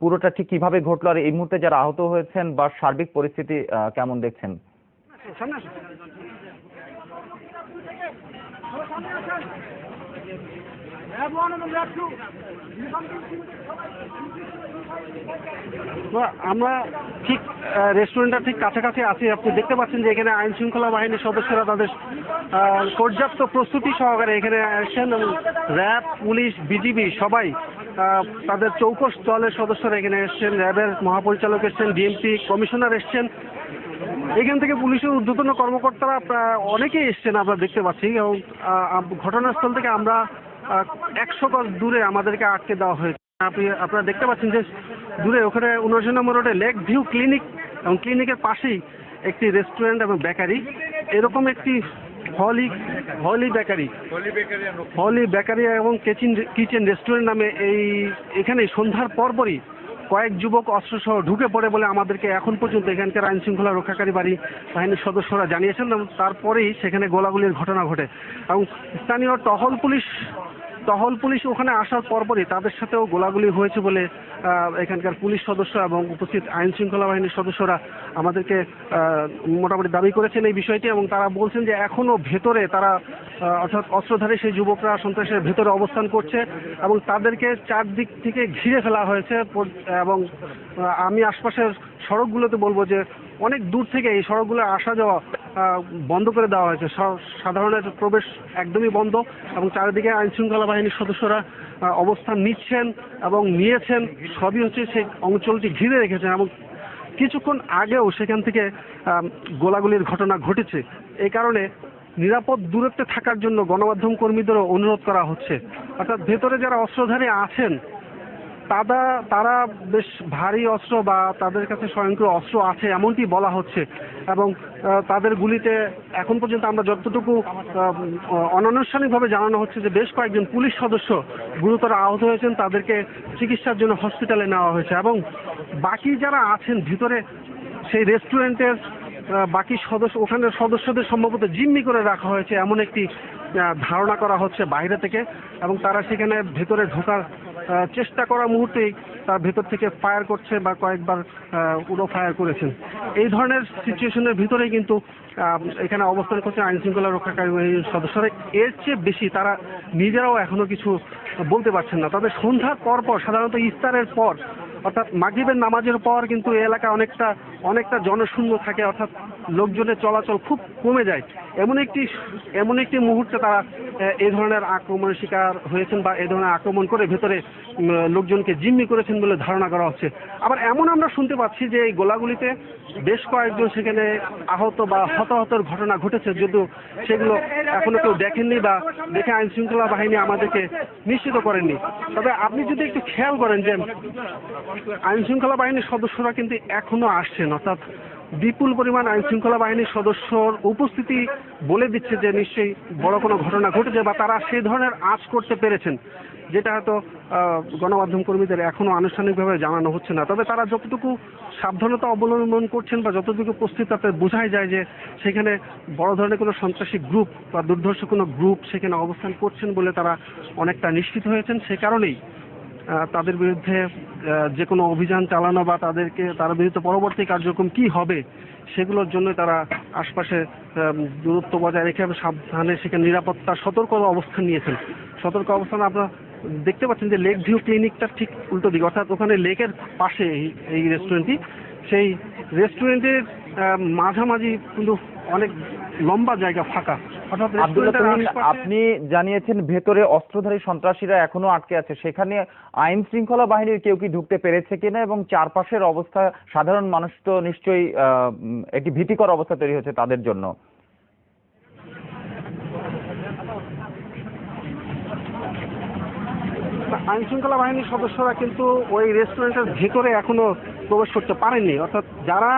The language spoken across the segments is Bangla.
পুরোটা ঠিক কীভাবে ঘটলো আর এই মুহূর্তে যারা আহত হয়েছেন বা সার্বিক পরিস্থিতি কেমন দেখছেন? আমরা ঠিক রেস্টুরেন্টটা ঠিক কাছাকাছি আছি। আপনি দেখতে পাচ্ছেন যে এখানে আইন শৃঙ্খলা বাহিনীর সদস্যরা তাদের পর্যাপ্ত প্রস্তুতি সহকারে এখানে আসছেন এবং র্যাব, পুলিশ, বিজিবি সবাই তাদের চৌকস দলের সদস্যরা এখানে এসছেন, র্যাবের মহাপরিচালক এসছেন, ডিএমপি কমিশনার এসছেন। এখান থেকে পুলিশের ঊর্ধ্বতন কর্মকর্তারা অনেকেই এসছেন আমরা দেখতে পাচ্ছি এবং ঘটনাস্থল থেকে আমরা একশো গজ দূরে আমাদেরকে আটকে দেওয়া হয়েছে। আপনি, আপনারা দেখতে পাচ্ছেন যে দূরে ওখানে উনআশি নম্বর রোডে লেক ভিউ ক্লিনিক এবং ক্লিনিকের পাশেই একটি রেস্টুরেন্ট এবং বেকারি। এরকম একটি holy holy bakery. Holy bakery এবং কিচেন কিচেন রেস্টুরেন্ট নামে এই এখানে সন্ধ্যার পরপরই কয়েক যুবক অস্ত্রসহ ঢুকে পড়ে বলে আমাদেরকে এখন পর্যন্ত এখানকার আইন শৃঙ্খলা রক্ষাকারী বাড়ি বাহিনীর সদস্যরা জানিয়েছেন এবং তারপরেই সেখানে গোলাগুলির ঘটনা ঘটে। এবং স্থানীয় টহল পুলিশ টহল পুলিশ ওখানে আসার পরপরই তাদের সাথেও গোলাগুলি হয়েছে বলে এখানকার পুলিশ সদস্য এবং উপস্থিত আইন শৃঙ্খলা বাহিনীর সদস্যরা আমাদেরকে মোটামুটি দাবি করেছেন এই বিষয়টি এবং তারা বলছেন যে এখনও ভেতরে তারা অর্থাৎ অস্ত্রধারী সেই যুবকরা সন্ত্রাসের ভেতরে অবস্থান করছে এবং তাদেরকে চারদিক থেকে ঘিরে ফেলা হয়েছে এবং আমি আশপাশের সড়কগুলোতে বলব যে অনেক দূর থেকে এই সড়কগুলো আসা যাওয়া বন্ধ করে দেওয়া হয়েছে। সাধারণের প্রবেশ একদমই বন্ধ এবং চারিদিকে আইন শৃঙ্খলা বাহিনীর সদস্যরা অবস্থান নিচ্ছেন এবং নিয়েছেন। সবই হচ্ছে সেই অঞ্চলটি ঘিরে রেখেছেন এবং কিছুক্ষণ আগেও সেখান থেকে গোলাগুলির ঘটনা ঘটেছে। এই কারণে নিরাপদ দূরত্বে থাকার জন্য গণমাধ্যম কর্মীদেরও অনুরোধ করা হচ্ছে। অর্থাৎ ভেতরে যারা অস্ত্রধারী আছেন তারা তারা বেশ ভারী অস্ত্র বা তাদের কাছে স্বয়ংক্রিয় অস্ত্র আছে এমনটি বলা হচ্ছে এবং তাদের গুলিতে এখন পর্যন্ত আমরা যতটুকু অনানুষ্ঠানিকভাবে জানানো হচ্ছে যে বেশ কয়েকজন পুলিশ সদস্য গুরুতর আহত হয়েছেন, তাদেরকে চিকিৎসার জন্য হসপিটালে নেওয়া হয়েছে এবং বাকি যারা আছেন ভিতরে সেই রেস্টুরেন্টের বাকি সদস্য, ওখানের সদস্যদের সম্ভবত জিম্মি করে রাখা হয়েছে এমন একটি ধারণা করা হচ্ছে বাইরে থেকে এবং তারা সেখানে ভেতরে ঢোকার চেষ্টা করার মুহূর্তেই তার ভেতর থেকে ফায়ার করছে বা কয়েকবার উড়ো ফায়ার করেছেন। এই ধরনের সিচুয়েশনের ভিতরেই কিন্তু এখানে অবস্থান করছে আইন শৃঙ্খলা রক্ষাকারী বাহিনীর সদস্যরা। এর চেয়ে বেশি তারা নিজেরাও এখনও কিছু বলতে পারছেন না। তবে সন্ধ্যার পর পর সাধারণত ইফতারের পর অর্থাৎ মাগরীবের নামাজের পর কিন্তু এলাকা অনেকটা অনেকটা জনশূন্য থাকে, অর্থাৎ লোকজনের চলাচল খুব কমে যায়। এমন একটি এমন একটি মুহূর্তে তারা এই ধরনের আক্রমণের শিকার হয়েছেন বা এই ধরনের আক্রমণ করে ভেতরে লোকজনকে জিম্মি করেছেন বলে ধারণা করা হচ্ছে। আবার এমন আমরা শুনতে পাচ্ছি যে এই গোলাগুলিতে বেশ কয়েকজন সেখানে আহত বা হতাহতের ঘটনা ঘটেছে, যদিও সেগুলো এখনও কেউ দেখেননি বা দেখে আইন শৃঙ্খলা বাহিনী আমাদেরকে নিশ্চিত করেননি। তবে আপনি যদি একটু খেয়াল করেন যে আইন শৃঙ্খলা বাহিনীর সদস্যরা কিন্তু এখনও আসছেন, অর্থাৎ বিপুল পরিমাণ আইন শৃঙ্খলা বাহিনীর সদস্যর উপস্থিতি বলে দিচ্ছে যে নিশ্চয়ই বড় কোনো ঘটনা ঘটেছে বা তারা সেই ধরনের আঁচ করতে পেরেছেন, যেটা হয়তো গণমাধ্যম কর্মীদের এখনও আনুষ্ঠানিকভাবে জানানো হচ্ছে না। তবে তারা যতটুকু সাবধানতা অবলম্বন করছেন বা যতটুকু প্রস্তুত তাতে বোঝাই যায় যে সেখানে বড় ধরনের কোনো সন্ত্রাসী গ্রুপ বা দুর্ধর্ষ কোনো গ্রুপ সেখানে অবস্থান করছেন বলে তারা অনেকটা নিশ্চিত হয়েছেন। সে কারণেই তাদের বিরুদ্ধে যে কোনো অভিযান চালানো বা তাদেরকে, তার বিরুদ্ধে পরবর্তী কার্যক্রম কি হবে, সেগুলোর জন্য তারা আশপাশে দূরত্ব বজায় রেখে সাবধানে সেখানে নিরাপত্তা, সতর্ক অবস্থান নিয়েছেন। সতর্ক অবস্থান আপনারা দেখতে পাচ্ছেন যে লেক ভিউ ক্লিনিকটা ঠিক উল্টো দিকে, অর্থাৎ ওখানে লেকের পাশে এই- রেস্টুরেন্টটি সেই রেস্টুরেন্টের মাঝামাঝি কিন্তু অনেক লম্বা জায়গা ফাঁকা। অর্থাৎ আপনি জানিয়েছেন ভেতরে অস্ত্রধারী সন্ত্রাসীরা এখনও আটকে আছে। সেখানে আইন শৃঙ্খলা বাহিনীর কেউ কি ঢুকতে পেরেছে কিনা এবং চারপাশের অবস্থা সাধারণ মানুষ তো নিশ্চয়ই একটি ভীতিকর অবস্থা তৈরি হচ্ছে তাদের জন্য। আইন শৃঙ্খলা বাহিনীর সদস্যরা কিন্তু ওই রেস্টুরেন্টের ভেতরে এখনও প্রবেশ করতে পারেননি। অর্থাৎ যারা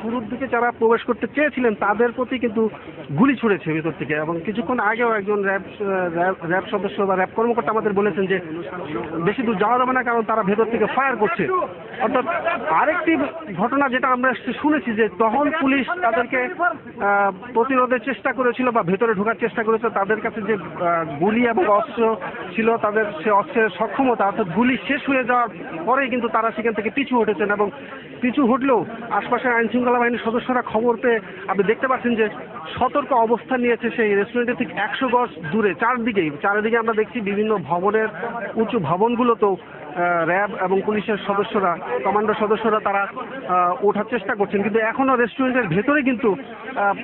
শুরুর দিকে যারা প্রবেশ করতে চেয়েছিলেন, তাদের প্রতি কিন্তু গুলি ছুড়েছে ভেতর থেকে এবং কিছুক্ষণ আগেও একজন র্যাব র্যাব সদস্য বা র্যাব কর্মকর্তা আমাদের বলেছেন যে বেশি দূর যাওয়া যাবে না কারণ তারা ভেতর থেকে ফায়ার করছে। অর্থাৎ আরেকটি ঘটনা যেটা আমরা শুনেছি যে তখন পুলিশ তাদেরকে প্রতিরোধের চেষ্টা করেছিল বা ভেতরে ঢোকার চেষ্টা করেছে তাদের কাছে যে গুলি এবং অস্ত্র ছিল, তাদের সে অস্ত্রের সক্ষমতা, অর্থাৎ গুলি শেষ হয়ে যাওয়ার পরেই কিন্তু তারা সেখান থেকে পিছু হটেছেন এবং পিছু হটলেও আশপাশের আইন শৃঙ্খলা বাহিনীর সদস্যরা খবর পেয়ে আপনি দেখতে পাচ্ছেন যে সতর্ক অবস্থান নিয়েছে সেই রেস্টুরেন্টের ঠিক একশো গজ দূরে, চারদিকেই। চারিদিকে আমরা দেখছি বিভিন্ন ভবনের, উঁচু ভবনগুলোতেও র্যাব এবং পুলিশের সদস্যরা কমান্ডো সদস্যরা তারা ওঠার চেষ্টা করছেন। কিন্তু এখনও রেস্টুরেন্টের ভেতরে কিন্তু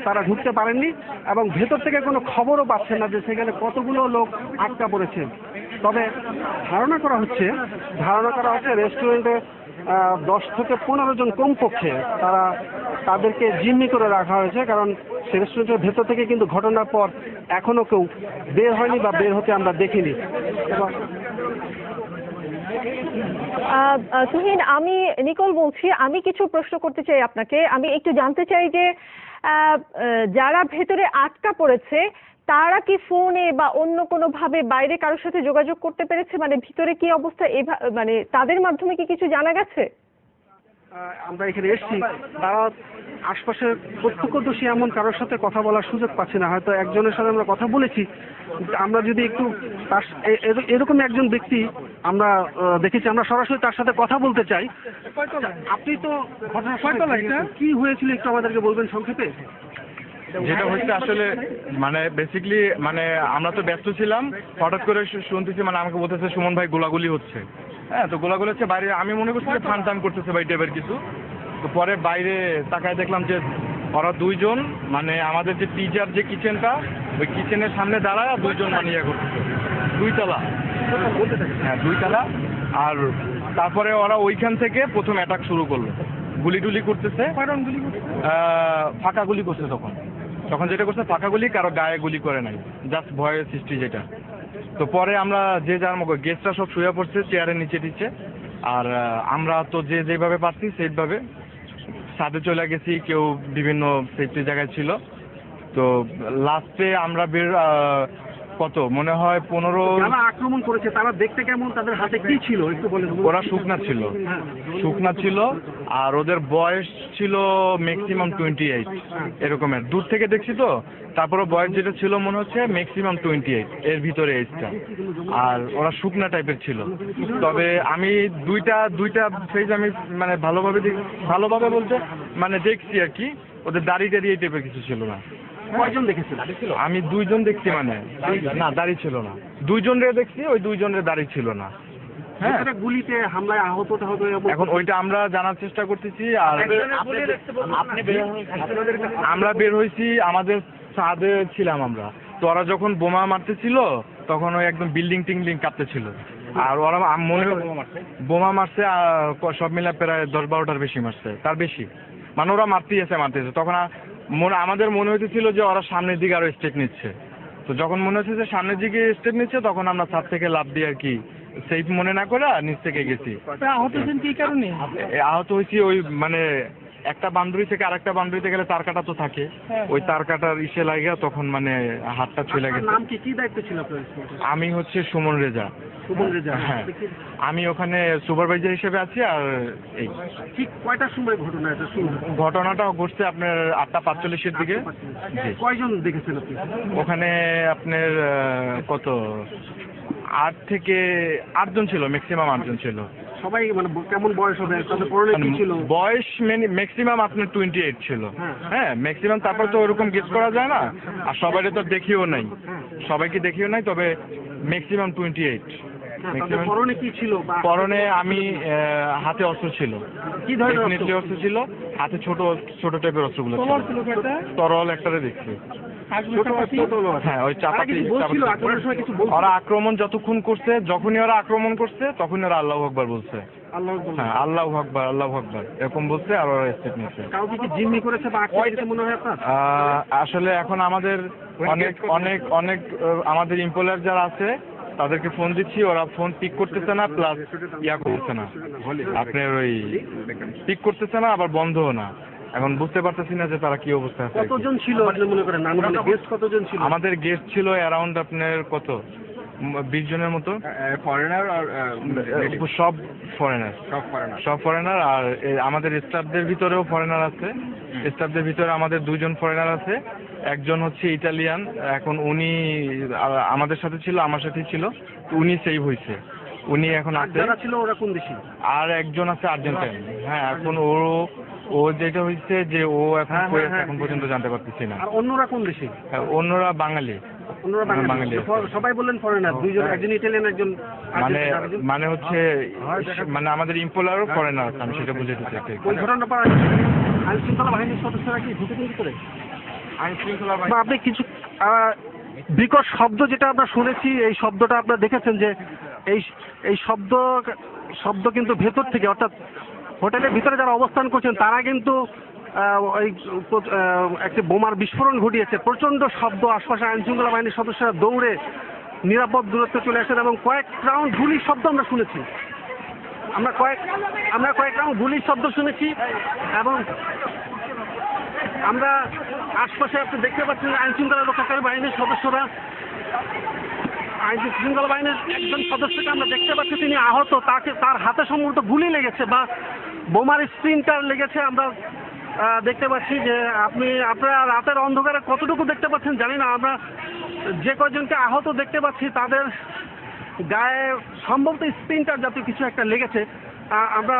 তারা ঢুকতে পারেননি এবং ভেতর থেকে কোনো খবরও পাচ্ছেন না যে সেখানে কতগুলো লোক আটকা পড়েছে। তবে ধারণা করা হচ্ছে, ধারণা করা হচ্ছে রেস্টুরেন্টে দশ থেকে পনেরো জন কমপক্ষে তারা তাদেরকে জিম্মি করে রাখা হয়েছে, কারণ রেস্টুরেন্টের ভেতর থেকে কিন্তু ঘটনার পর এখনও কেউ বের হয়নি বা বের হতে আমরা দেখিনি। তুহিন, আমি নিকল বলছি, আমি কিছু প্রশ্ন করতে চাই আপনাকে। আমি একটু জানতে চাই যে যারা ভেতরে আটকা পড়েছে তারা কি ফোনে বা অন্য কোনো ভাবে বাইরে কারোর সাথে যোগাযোগ করতে পেরেছে? মানে ভিতরে কি অবস্থা? এভা- মানে তাদের মাধ্যমে কি কিছু জানা গেছে? আমরা এখানে এসেছি। তারা আশপাশের প্রত্যক্ষদর্শী এমন কারোর সাথে কথা বলার সুযোগ পাচ্ছি না। হয়তো একজনের সাথে আমরা কথা বলেছি। আমরা যদি একটু তার এরকম একজন ব্যক্তি আমরা দেখেছি আমরা সরাসরি তার সাথে কথা বলতে চাই। আপনি তো কি হয়েছিল একটু আমাদেরকে বলবেন সংক্ষেপে? যেটা হচ্ছে আসলে মানে বেসিকলি মানে আমরা তো ব্যস্ত ছিলাম হঠাৎ করে শুনতেছি মানে আমাকে বলতেছে সুমন ভাই গোলাগুলি হচ্ছে। হ্যাঁ তো গোলাগুলি হচ্ছে বাইরে আমি মনে করছি যে ফান টান করতেছে ভাই টাইপের কিছু। তো পরে বাইরে তাকায় দেখলাম যে ওরা দুইজন মানে আমাদের যে টিচার যে কিচেনটা ওই কিচেনের সামনে দাঁড়ায় আর দুইজন মানে ইয়ে করতেছে। দুইতলা। হ্যাঁ দুইতলা। আর তারপরে ওরা ওইখান থেকে প্রথম অ্যাটাক শুরু করল। গুলি টুলি করতেছে। ফাঁকা গুলি করছে তখন। তখন যেটা করছে ফাঁকা গুলি কারও গায়ে গুলি করে নাই জাস্ট ভয়ের সৃষ্টি যেটা। তো পরে আমরা যে যার মতো গেস্টরা সব শুয়ে পড়ছে চেয়ারে নিচে দিচ্ছে। আর আমরা তো যে যেভাবে পারছি, সেইভাবে সাথে চলে গেছি, কেউ বিভিন্ন সেফটি জায়গায় ছিল। তো লাস্টে আমরা বের কত? মনে হয় পনেরো যারা আক্রমণ করেছে তারা দেখতে কেমন? তাদের হাতে কি ছিল? একটু বলেন ওরা শুকনা ছিল। শুকনা ছিল আর ওদের বয়স ছিল ম্যাক্সিমাম টোয়েন্টি এইট এরকমের। দূর থেকে দেখছি তো। তারপরে বয়স যেটা ছিল মনে হচ্ছে ম্যাক্সিমাম টোয়েন্টি এইট এর ভিতরে এজটা আর ওরা শুকনা টাইপের ছিল। তবে আমি দুইটা দুইটা ফেজ আমি মানে ভালোভাবে দেখ ভালোভাবে বলতে মানে দেখছি আর কি। ওদের দাড়ি টাড়ি এই টাইপের কিছু ছিল না। কয়জন দেখেছেন? আমি দুইজন দেখছি মানে। না দাড়ি ছিল না। দুইজন রে দেখছি ওই দুইজনের দাড়ি ছিল না। হ্যাঁ। গুলিতে হামলায় আহত টাহত এখন ওইটা আমরা জানার চেষ্টা করতেছি আর আমরা বের হয়েছি আমাদের ছাদে ছিলাম আমরা। তো ওরা যখন বোমা মারতেছিল তখন ওই একদম বিল্ডিং টিংলিং কাঁপতেছিল। আর ওরা মনে বোমা মারছে? সব মিলে প্রায় দশ বারোটার বেশি মারছে তার বেশি। মানে ওরা মারতেই আছে মারতেছে তখন আর মনে আমাদের মনে হইতেছিল যে ওরা সামনের দিকে আরও স্টেপ নিচ্ছে। তো যখন মনে হচ্ছে যে সামনের দিকে স্টেপ নিচ্ছে তখন আমরা ছাদ থেকে লাভ দিয়ে আর কি সেফ মনে না করে নিচ থেকে গেছি। আহত হয়েছেন কি কারণে? আহত হয়েছি ওই মানে একটা বান্ধবী থেকে আরেকটা বান্ধবীতে গেলে তার কাটা তো থাকে। ওই তার কাটার ইসে লাগে তখন মানে হাতটা চলে আপনার গেছে নাম কি? কি দায়িত্ব ছিল আপনার আমি হচ্ছে সুমন রেজা। সুমন রেজা। হ্যাঁ। আমি ওখানে সুপারভাইজার হিসেবে আছি আর এই। ঠিক কয়টার সময় ঘটনা এটা শুরু ঘটনাটা ঘটছে আপনার আটটা পাঁচচল্লিশের দিকে। কয়জন দেখেছেন আপনি? ওখানে আপনার কত? আট থেকে আটজন ছিল ম্যাক্সিমাম আটজন ছিল। সবাই মানে কেমন বয়স হবে? তাদের পরনে কি ছিল? বয়স ম্যাক্সিমাম আপনার টোয়েন্টি এইট ছিল। হ্যাঁ। ম্যাক্সিমাম তারপর তো ওরকম গেস করা যায় না। আর সবাইকে তো দেখিও নাই। সবাইকে দেখিও নাই তবে ম্যাক্সিমাম টোয়েন্টি এইট পরনে কি ছিল পরনে আমি হাতে অস্ত্র ছিল। কি ধরনের অস্ত্র? ছিল। হাতে ছোট ছোট টাইপের অস্ত্রগুলো ছিল। তরল একটা দেখছি। হ্যাঁ ওই চাপাতি ওরা আক্রমণ যতক্ষণ করছে যখনই ওরা আক্রমণ করছে তখনই ওরা আল্লাহ আকবার বলছে। আল্লাহ হ্যাঁ আল্লাহ আকবার আল্লাহ আকবার। এরকম বলছে আর ওরা স্টেপ নিচ্ছে। মনে হয় আসলে এখন আমাদের অনেক অনেক অনেক আমাদের এমপ্লয়ার যারা আছে তাদেরকে ফোন দিচ্ছি ওরা ফোন পিক করতেছে না প্লাস ইয়া করতেছে না। আপনার ওই পিক করতেছে না আবার বন্ধও না। এখন বুঝতে পারতেছি না যে তারা কি অবস্থায় আছে কতজন ছিল আপনি মনে করেন? আনুমানিক গেস্ট কতজন ছিল? আমাদের গেস্ট ছিল অ্যারাউন্ড আপনার কত? বিশ জনের মতো। ফরেনার আর সব ফরেনার সব ফরেনার সব ফরেনার আর আমাদের স্টাফদের ভিতরেও ফরেনার আছে। স্টাফদের ভিতরে আমাদের দুজন ফরেনার আছে। একজন হচ্ছে ইটালিয়ান এখন উনি আমাদের সাথে ছিল আমার সাথে ছিল। উনি সেভ হয়েছে উনি এখন আর আছে। ছিল ওরা কোন দেশি? আর একজন আছে আর্জেন্টাইন হ্যাঁ এখন ও ও যেটা হয়েছে যে ও এখন হ্যাঁ, হ্যাঁ, হ্যাঁ। এখন পর্যন্ত জানতে পারতেছি না। আর অন্যরা কোন দেশি? হ্যাঁ, অন্যরা বাঙালি। অন্যরা বাঙালি। বাঙালি সব- সবাই বললেন ফরেনার দুইজন একজন ইটালিয়ান একজন মানে মানে হচ্ছে মানে আমাদের ইম্পোলারও ফরেনার আমি সেটা বুঝাতে চাইছি ওই পর আইন শৃঙ্খলা বাহিনীর সদস্যরা কি ঢুকে দিতে করে? বা আপনি কিছু আহ, বিকট শব্দ যেটা আমরা শুনেছি এই শব্দটা আপনারা দেখেছেন যে এই এই শব্দ শব্দ কিন্তু ভেতর থেকে অর্থাৎ হোটেলের ভিতরে যারা অবস্থান করছেন, তারা কিন্তু ওই একটি বোমার বিস্ফোরণ ঘটিয়েছে। প্রচণ্ড শব্দ, আশপাশে আইন শৃঙ্খলা বাহিনীর সদস্যরা দৌড়ে নিরাপদ দূরত্বে চলে আসেন এবং কয়েক রাউন্ড গুলির শব্দ আমরা শুনেছি। আমরা কয়েক আমরা কয়েক রাউন্ড গুলির শব্দ শুনেছি এবং আমরা আশপাশে আপনি দেখতে পাচ্ছেন আইন শৃঙ্খলা রক্ষাকারী বাহিনীর সদস্যরা আইন শৃঙ্খলা বাহিনীর একজন সদস্যকে আমরা দেখতে পাচ্ছি, তিনি আহত। তাকে তার হাতে সম্ভবত গুলি লেগেছে বা বোমার স্প্রিন্টার লেগেছে। আমরা দেখতে পাচ্ছি যে আপনি, আপনারা রাতের অন্ধকারে কতটুকু দেখতে পাচ্ছেন জানি না। আমরা যে কয়জনকে আহত দেখতে পাচ্ছি, তাদের গায়ে সম্ভবত স্প্রিন্টার জাতীয় কিছু একটা লেগেছে। আমরা